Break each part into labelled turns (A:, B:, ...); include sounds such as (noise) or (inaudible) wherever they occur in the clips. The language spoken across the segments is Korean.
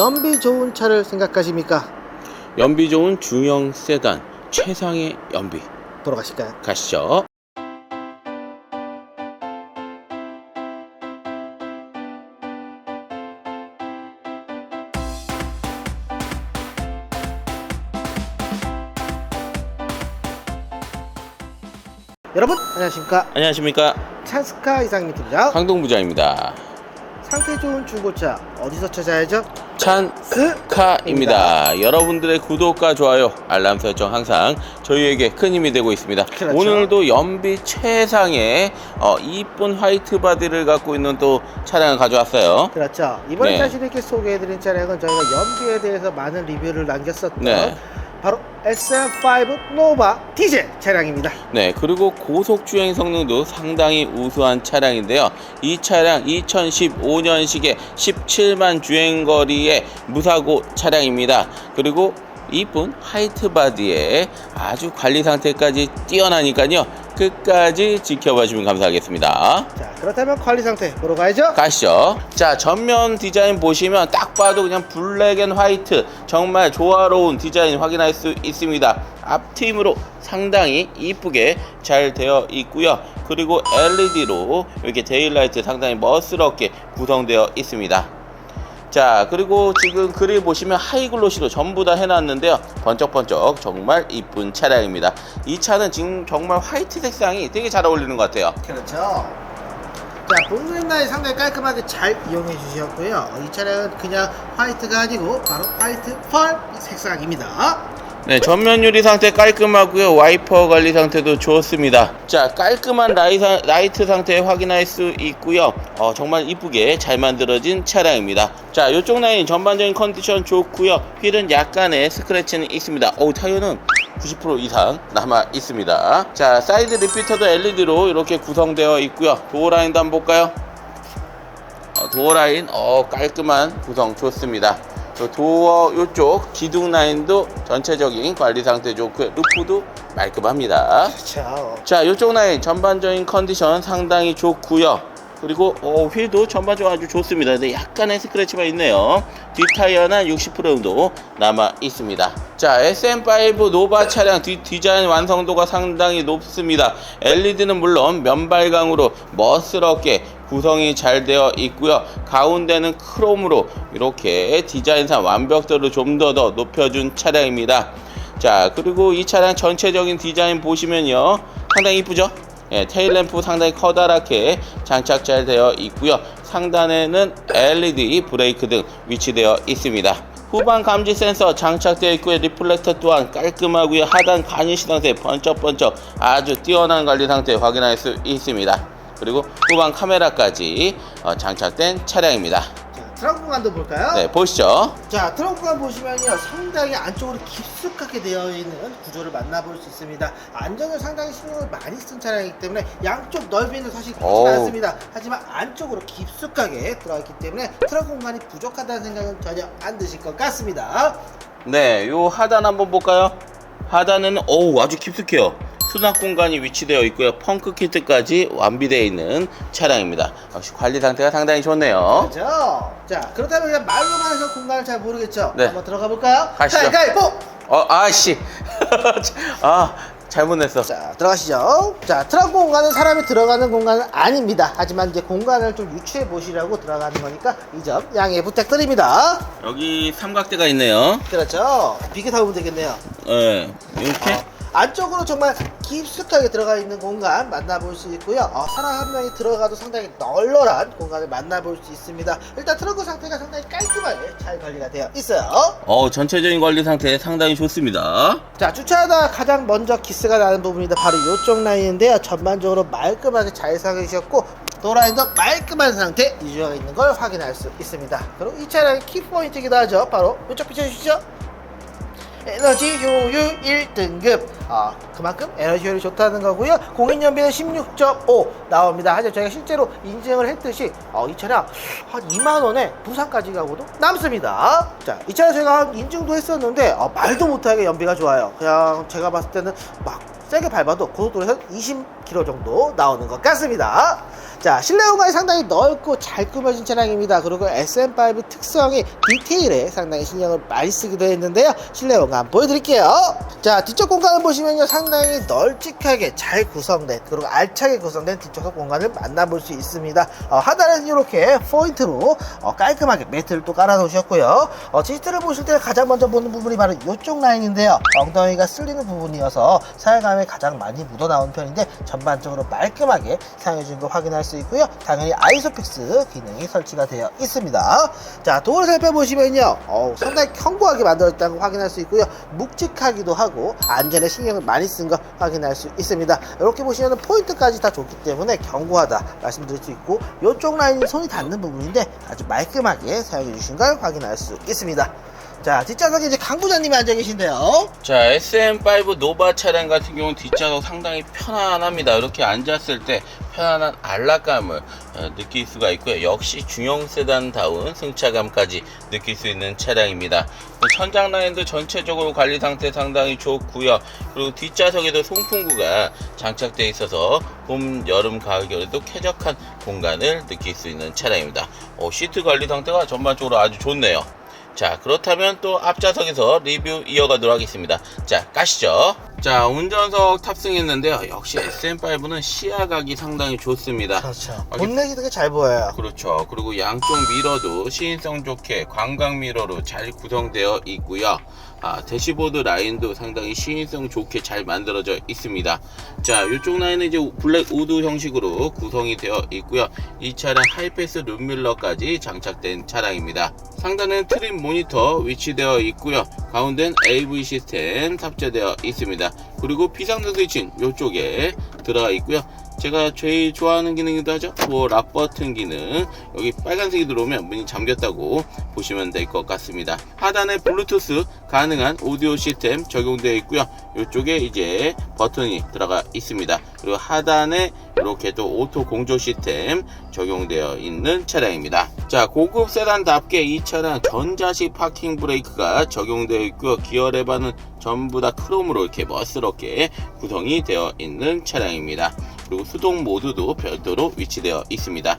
A: 연비 좋은 차를 생각하십니까?
B: 연비 좋은 중형 세단 최상의 연비
A: 돌아가실까요?
B: 가시죠.
A: 여러분 안녕하십니까
B: 안녕하십니까
A: 찬스카 이상민 팀장
B: 강동 부장입니다.
A: 상태 좋은 중고차 어디서 찾아야죠?
B: 찬스카입니다. 여러분들의 구독과 좋아요, 알람 설정 항상 저희에게 큰 힘이 되고 있습니다.
A: 그렇죠.
B: 오늘도 연비 최상의 어, 이쁜 화이트 바디를 갖고 있는 또 차량을 가져왔어요.
A: 그렇죠 이번에
B: 네.
A: 자신있게 소개해드린 차량은 저희가 연비에 대해서 많은 리뷰를 남겼었던
B: 네.
A: 바로 SM5 노바 디젤 차량입니다
B: 네, 그리고 고속 주행 성능도 상당히 우수한 차량인데요. 이 차량 2015년식의 17만 주행 거리의 무사고 차량입니다. 그리고 이쁜 화이트 바디에 아주 관리 상태까지 뛰어나니까요. 끝까지 지켜봐 주시면 감사하겠습니다.
A: 자 그렇다면 관리 상태 보러 가야죠
B: 가시죠. 자, 전면 디자인 보시면 딱 봐도 그냥 블랙 앤 화이트 정말 조화로운 디자인 확인할 수 있습니다. 앞팀으로 상당히 이쁘게 잘 되어 있고요. 그리고 LED로 이렇게 데일라이트 상당히 멋스럽게 구성되어 있습니다. 자 그리고 지금 그릴 보시면 하이글로시로 전부 다 해놨는데요 번쩍번쩍 정말 이쁜 차량입니다 이 차는 지금 정말 화이트 색상이 되게 잘 어울리는 것 같아요
A: 그렇죠. 자, 라인 상당히 깔끔하게 잘 이용해 주셨고요. 이 차량은 그냥 화이트가 아니고 바로 화이트 펄 색상입니다.
B: 네, 전면 유리 상태 깔끔하고요. 와이퍼 관리 상태도 좋습니다. 자, 깔끔한 라이사, 라이트 상태 확인할 수 있고요. 어, 정말 이쁘게 잘 만들어진 차량입니다. 자, 이쪽 라인 전반적인 컨디션 좋고요. 휠은 약간의 스크래치는 있습니다. 오, 타이어는 90% 이상 남아 있습니다. 자, 사이드 리피터도 LED로 이렇게 구성되어 있고요. 도어 라인도 한번 볼까요? 어, 도어 라인 어, 깔끔한 구성 좋습니다. 요 도어 요쪽 기둥 라인도 전체적인 관리 상태 좋고 루프도 말끔합니다.
A: 그렇죠.
B: 자, 요쪽 라인 전반적인 컨디션 상당히 좋고요. 그리고 어, 휠도 전반적으로 아주 좋습니다. 근데 약간의 스크래치가 있네요. 뒷 타이어는 60% 정도 남아 있습니다. 자, SM5 노바 차량 뒷 디자인 완성도가 상당히 높습니다. LED는 물론 면발광으로 멋스럽게 구성이 잘 되어 있고요. 가운데는 크롬으로 이렇게 디자인상 완벽도를 좀 더 더 높여준 차량입니다. 자, 그리고 이 차량 전체적인 디자인 보시면요. 상당히 이쁘죠? 예, 테일 램프 상당히 커다랗게 장착 잘 되어 있고요. 상단에는 LED 브레이크 등 위치되어 있습니다. 후방 감지 센서 장착되어 있고요. 리플렉터 또한 깔끔하고요. 하단 간이 시 상태 번쩍번쩍 아주 뛰어난 관리 상태 확인할 수 있습니다. 그리고 후방 카메라까지 어, 장착된 차량입니다.
A: 자, 트렁크 공간도 볼까요?
B: 네, 보시죠.
A: 자, 트렁크 공간 보시면요. 상당히 안쪽으로 깊숙하게 되어 있는 구조를 만나볼 수 있습니다. 안전을 상당히 신경을 많이 쓴 차량이기 때문에 양쪽 넓이는 사실
B: 어우.
A: 크지 않습니다. 하지만 안쪽으로 깊숙하게 들어가 있기 때문에 트렁크 공간이 부족하다는 생각은 전혀 안 드실 것 같습니다.
B: 네, 요 하단 한번 볼까요? 하단에는 어우 아주 깊숙해요. 수납 공간이 위치되어 있고요. 펑크 키트까지 완비되어 있는 차량입니다. 역시 관리 상태가 상당히 좋네요.
A: 그렇죠? 자, 그렇다면 그냥 말로만 해서 공간을 잘 모르겠죠?
B: 네.
A: 한번 들어가 볼까요?
B: 가시죠.
A: 가위바위보!
B: 어, 아씨, (laughs) 아 잘못 냈어.
A: 자, 들어가시죠. 자, 트렁크 공간은 사람이 들어가는 공간은 아닙니다. 하지만 이제 공간을 좀 유추해 보시려고 들어가는 거니까 이 점 양해 부탁드립니다.
B: 여기 삼각대가 있네요.
A: 그렇죠. 비교 타보면 되겠네요.
B: 네, 이렇게.
A: 어, 안쪽으로 정말 깊숙하게 들어가 있는 공간 만나볼 수 있고요. 어, 사람 한 명이 들어가도 상당히 널널한 공간을 만나볼 수 있습니다. 일단 트렁크 상태가 상당히 깔끔하게 잘 관리가 되어 있어요.
B: 어, 전체적인 관리 상태 상당히 좋습니다.
A: 자 주차하다 가장 먼저 기스가 나는 부분이 바로 이쪽 라인인데요 전반적으로 말끔하게 잘 사계셨고 도라인도 말끔한 상태 유지가 있는 걸 확인할 수 있습니다 그리고 이 차량의 키포인트이기도 하죠 바로 이쪽 비춰주시죠 에너지 효율 1등급. 아 그만큼 에너지 효율이 좋다는 거고요. 공인연비는 16.5 나옵니다. 하지만 저희가 실제로 인증을 했듯이 어, 이 차량 한 2만원에 부산까지 가고도 남습니다. 자 이 차량 제가 인증도 했었는데 어, 말도 못하게 연비가 좋아요. 그냥 제가 봤을 때는 막 세게 밟아도 고속도로에서 20km 정도 나오는 것 같습니다 자, 실내 공간이 상당히 넓고 잘 꾸며진 차량입니다. 그리고 SM5 특성이 디테일에 상당히 신경을 많이 쓰기도 했는데요. 실내 공간 보여드릴게요. 자, 뒤쪽 공간을 보시면요. 상당히 널찍하게 잘 구성된, 그리고 알차게 구성된 뒤쪽 공간을 만나볼 수 있습니다. 어, 하단에는 이렇게 포인트로 어, 깔끔하게 매트를 또 깔아 놓으셨고요. 어, 시트를 보실 때 가장 먼저 보는 부분이 바로 이쪽 라인인데요. 엉덩이가 쓸리는 부분이어서 사용감에 가장 많이 묻어나온 편인데 전반적으로 말끔하게 사용해준 거 확인할 수 있고요. 당연히 아이소픽스 기능이 설치가 되어 있습니다. 자, 도어를 살펴보시면요. 어우, 상당히 견고하게 걸 확인할 수 있고요. 묵직하기도 하고 안전에 신경을 많이 쓴거 확인할 수 있습니다. 이렇게 보시면 포인트까지 다 좋기 때문에 견고하다 말씀드릴 수 있고 이쪽 라인이 손이 닿는 부분인데 아주 말끔하게 사용해 주신 걸 확인할 수 있습니다. 자, 뒷좌석에 이제 강 부장님이 앉아 계신데요.
B: 자, SM5 노바 차량 같은 경우는 뒷좌석 상당히 편안합니다. 이렇게 앉았을 때 편안한 안락감을 어, 느낄 수가 있고요. 역시 중형 세단다운 승차감까지 느낄 수 있는 차량입니다. 그 천장 라인도 전체적으로 관리 상태 상당히 좋고요. 그리고 뒷좌석에도 송풍구가 장착되어 있어서 봄, 여름, 가을, 겨울에도 쾌적한 공간을 느낄 수 있는 차량입니다. 어, 시트 관리 상태가 전반적으로 아주 좋네요. 자 그렇다면 또 앞좌석에서 리뷰 이어가도록 하겠습니다. 자 가시죠. 자 운전석 탑승했는데요. 역시 SM5는 시야각이 상당히 좋습니다.
A: 그렇죠.
B: 아,
A: 본넷이 되게 잘 보여요.
B: 그렇죠. 그리고 양쪽 미러도 시인성 좋게 광각 미러로 잘 구성되어 있고요 아, 대시보드 라인도 상당히 시인성 좋게 잘 만들어져 있습니다. 자, 이쪽 라인은 이제 블랙 우드 형식으로 구성이 되어 있고요. 이 차량 하이패스 룸밀러까지 장착된 차량입니다. 상단은 트림 모니터 위치되어 있고요. 가운데는 AV 시스템 탑재되어 있습니다. 그리고 비상등 스위치는 이쪽에 들어가 있고요. 제가 제일 좋아하는 기능이기도 하죠. 도어 락 버튼 기능. 여기 빨간색이 들어오면 문이 잠겼다고 보시면 될 것 같습니다. 하단에 블루투스 가능한 오디오 시스템 적용되어 있고요. 이쪽에 이제 버튼이 들어가 있습니다. 그리고 하단에 이렇게 또 오토 공조 시스템 적용되어 있는 차량입니다. 자, 고급 세단답게 이 차량 전자식 파킹 브레이크가 적용되어 있고요. 기어 레바는 전부 다 크롬으로 이렇게 멋스럽게 구성이 되어 있는 차량입니다. 그리고 수동 모드도 별도로 위치되어 있습니다.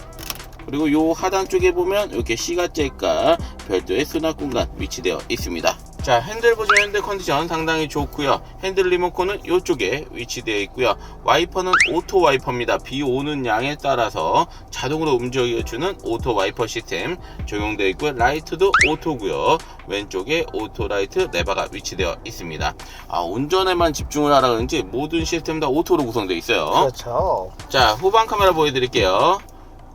B: 그리고 요 하단 쪽에 보면 이렇게 시가잭과 별도의 수납 공간 위치되어 있습니다. 자 핸들 보조 핸들 컨디션 상당히 좋고요. 핸들 리모컨은 이쪽에 위치되어 있고요. 와이퍼는 오토 와이퍼입니다. 비 오는 양에 따라서 자동으로 움직여주는 오토 와이퍼 시스템 적용되어 있고요. 라이트도 오토고요. 왼쪽에 오토 라이트 레바가 위치되어 있습니다. 아 운전에만 집중을 하라 그런지 모든 시스템 다 오토로 구성되어 있어요.
A: 그렇죠.
B: 자 후방 카메라 보여드릴게요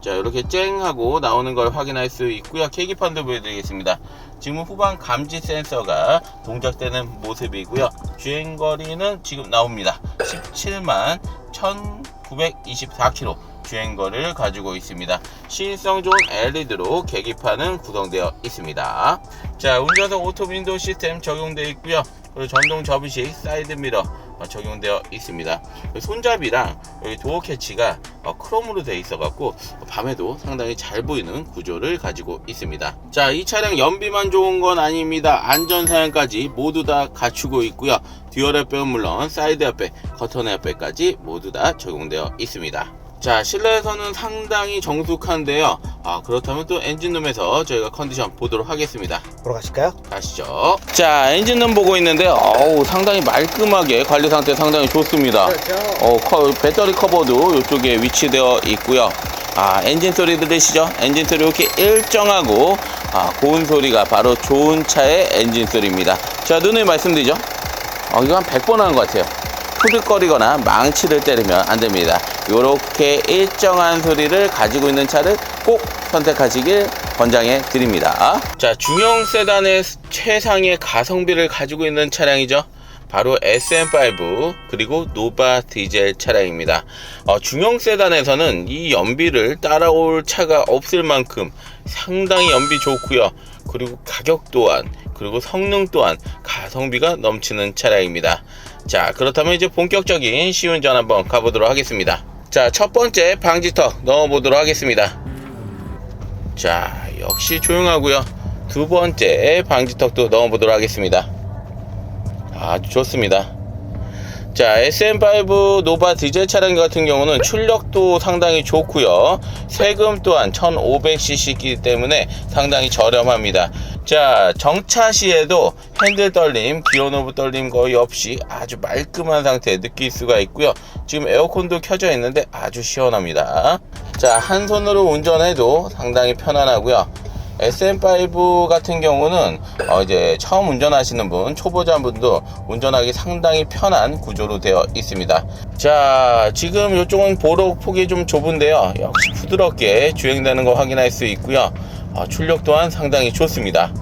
B: 자 이렇게 쨍 하고 나오는 걸 확인할 수 있고요. 계기판도 보여드리겠습니다. 지금 후방 감지 센서가 동작되는 모습이고요. 주행거리는 지금 나옵니다. 17만 1924km 주행거리를 가지고 있습니다. 시인성 좋은 LED로 계기판은 구성되어 있습니다. 자 운전석 오토 윈도우 시스템 적용되어 있고요. 그리고 전동 접이식 사이드 미러 어, 적용되어 있습니다. 손잡이랑 여기 도어 캐치가 어, 크롬으로 되어 있어 갖고 밤에도 상당히 잘 보이는 구조를 가지고 있습니다. 자, 이 차량 연비만 좋은 건 아닙니다. 안전 사양까지 모두 다 갖추고 있고요. 듀얼 앱백은 물론 사이드 앱백, 커튼 앱백까지 모두 다 적용되어 있습니다. 자, 실내에서는 상당히 정숙한데요. 아, 그렇다면 또 엔진룸에서 저희가 컨디션 보도록 하겠습니다.
A: 보러 가실까요?
B: 가시죠. 자, 엔진룸 보고 있는데요. 어우, 상당히 말끔하게 관리 상태 상당히 좋습니다.
A: 그렇죠.
B: 어, 커- 배터리 커버도 이쪽에 위치되어 있고요. 아, 엔진 소리 들으시죠? 엔진 소리 이렇게 일정하고 아, 고운 소리가 바로 좋은 차의 엔진 소리입니다. 자, 누누이 말씀드리죠? 어, 이거 한 100번 하는 것 같아요. 푸득거리거나 망치를 때리면 안 됩니다. 이렇게 일정한 소리를 가지고 있는 차를 꼭 선택하시길 권장해 드립니다. 자, 중형 세단의 최상의 가성비를 가지고 있는 차량이죠. 바로 SM5 그리고 노바 디젤 차량입니다. 어, 중형 세단에서는 이 연비를 따라올 차가 없을 만큼 상당히 연비 좋고요. 그리고 가격 또한 그리고 성능 또한 가성비가 넘치는 차량입니다. 자 그렇다면 이제 본격적인 시운전 한번 가보도록 하겠습니다. 자 첫 번째 방지턱 넣어보도록 하겠습니다. 자 역시 조용하고요. 두 번째 방지턱도 넣어보도록 하겠습니다. 아주 좋습니다. 자, SM5 노바 디젤 차량 같은 경우는 출력도 상당히 좋고요. 세금 또한 1500cc이기 때문에 상당히 저렴합니다. 자, 정차 시에도 핸들 떨림, 기어 노브 떨림 거의 없이 아주 말끔한 상태 느낄 수가 있고요. 지금 에어컨도 켜져 있는데 아주 시원합니다. 자, 한 손으로 운전해도 상당히 편안하고요. SM5 같은 경우는 어 이제 처음 운전하시는 분, 초보자분도 운전하기 상당히 편한 구조로 되어 있습니다. 자, 지금 이쪽은 보록 폭이 좀 좁은데요. 역시 부드럽게 주행되는 거 확인할 수 있고요. 어, 출력 또한 상당히 좋습니다.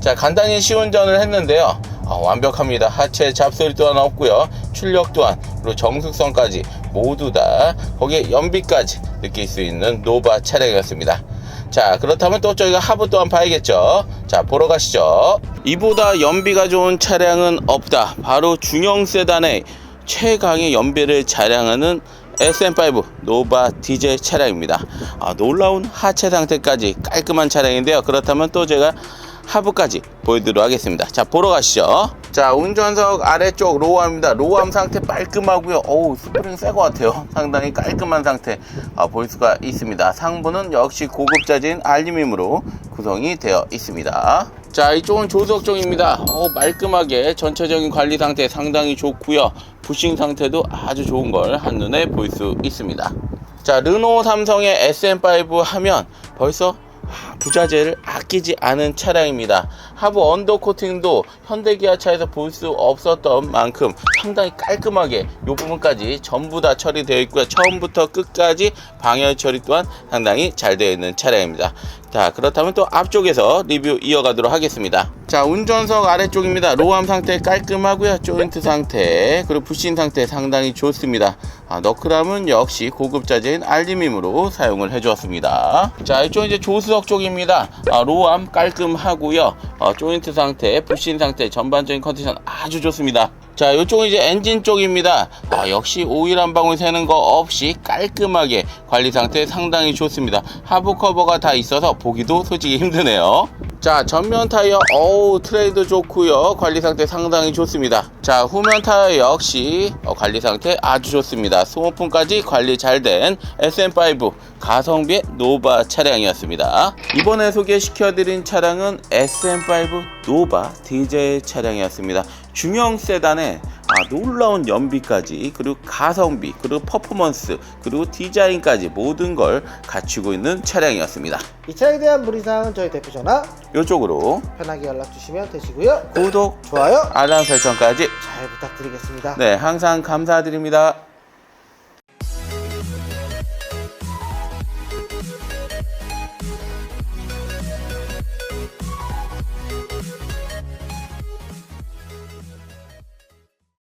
B: 자, 간단히 시운전을 했는데요. 어, 완벽합니다. 하체 잡소리 또한 없고요. 출력 또한 그리고 정숙성까지 모두 다 거기에 연비까지 느낄 수 있는 노바 차량이었습니다. 자 그렇다면 또 저희가 하부 또한 봐야겠죠? 자 보러 가시죠. 이보다 연비가 좋은 차량은 없다. 바로 중형 세단의 최강의 연비를 자랑하는 SM5 노바 디젤 차량입니다. 아, 놀라운 하체 상태까지 깔끔한 차량인데요. 그렇다면 또 제가 하부까지 보여드리도록 하겠습니다. 자 보러 가시죠. 자 운전석 아래쪽 로우암입니다. 로우암 상태 깔끔하고요. 어우 스프링 새 것 같아요. 상당히 깔끔한 상태 아, 볼 수가 있습니다. 상부는 역시 고급자진 알루미늄으로 구성이 되어 있습니다. 자 이쪽은 조수석 쪽입니다. 어, 말끔하게 전체적인 관리 상태 상당히 좋고요. 부싱 상태도 아주 좋은 걸 한눈에 볼 수 있습니다. 자 르노 삼성의 SM5 하면 벌써 아, 부자재를 아끼지 않은 차량입니다. 하부 언더 코팅도 현대 기아차에서 볼 수 없었던 만큼 상당히 깔끔하게 이 부분까지 전부 다 처리되어 있고요. 처음부터 끝까지 방열 처리 또한 상당히 잘 되어 있는 차량입니다. 자 그렇다면 또 앞쪽에서 리뷰 이어가도록 하겠습니다. 자 운전석 아래쪽입니다. 로암 상태 깔끔하고요. 조인트 상태 그리고 부신 상태 상당히 좋습니다. 아, 너클함은 역시 고급 자재인 알루미늄으로 사용을 해주었습니다. 자 이쪽 이제 조수석 쪽입니다. 아, 로암 깔끔하고요. 어, 조인트 상태, 부신 상태, 전반적인 컨디션 아주 좋습니다. 자, 이쪽은 이제 엔진 쪽입니다. 아, 역시 오일 한 방울 새는 거 없이 깔끔하게 관리 상태 상당히 좋습니다. 하부 커버가 다 있어서 보기도 솔직히 힘드네요. 자, 전면 타이어, 어우, 트레이도 좋고요 관리 상태 상당히 좋습니다. 자, 후면 타이어 역시 어, 관리 상태 아주 좋습니다. 소모품까지 관리 잘 된 SM5 가성비의 노바 차량이었습니다. 이번에 소개시켜드린 차량은 SM5 노바 디젤 차량이었습니다. 중형 세단에 아, 놀라운 연비까지 그리고 가성비 그리고 퍼포먼스 그리고 디자인까지 모든 걸 갖추고 있는 차량이었습니다.
A: 이 차에 대한 문의사항은 저희 대표 전화
B: 이쪽으로
A: 편하게 연락 주시면 되시고요.
B: 구독,
A: 좋아요
B: 알람 설정까지
A: 잘 부탁드리겠습니다.
B: 네 항상 감사드립니다.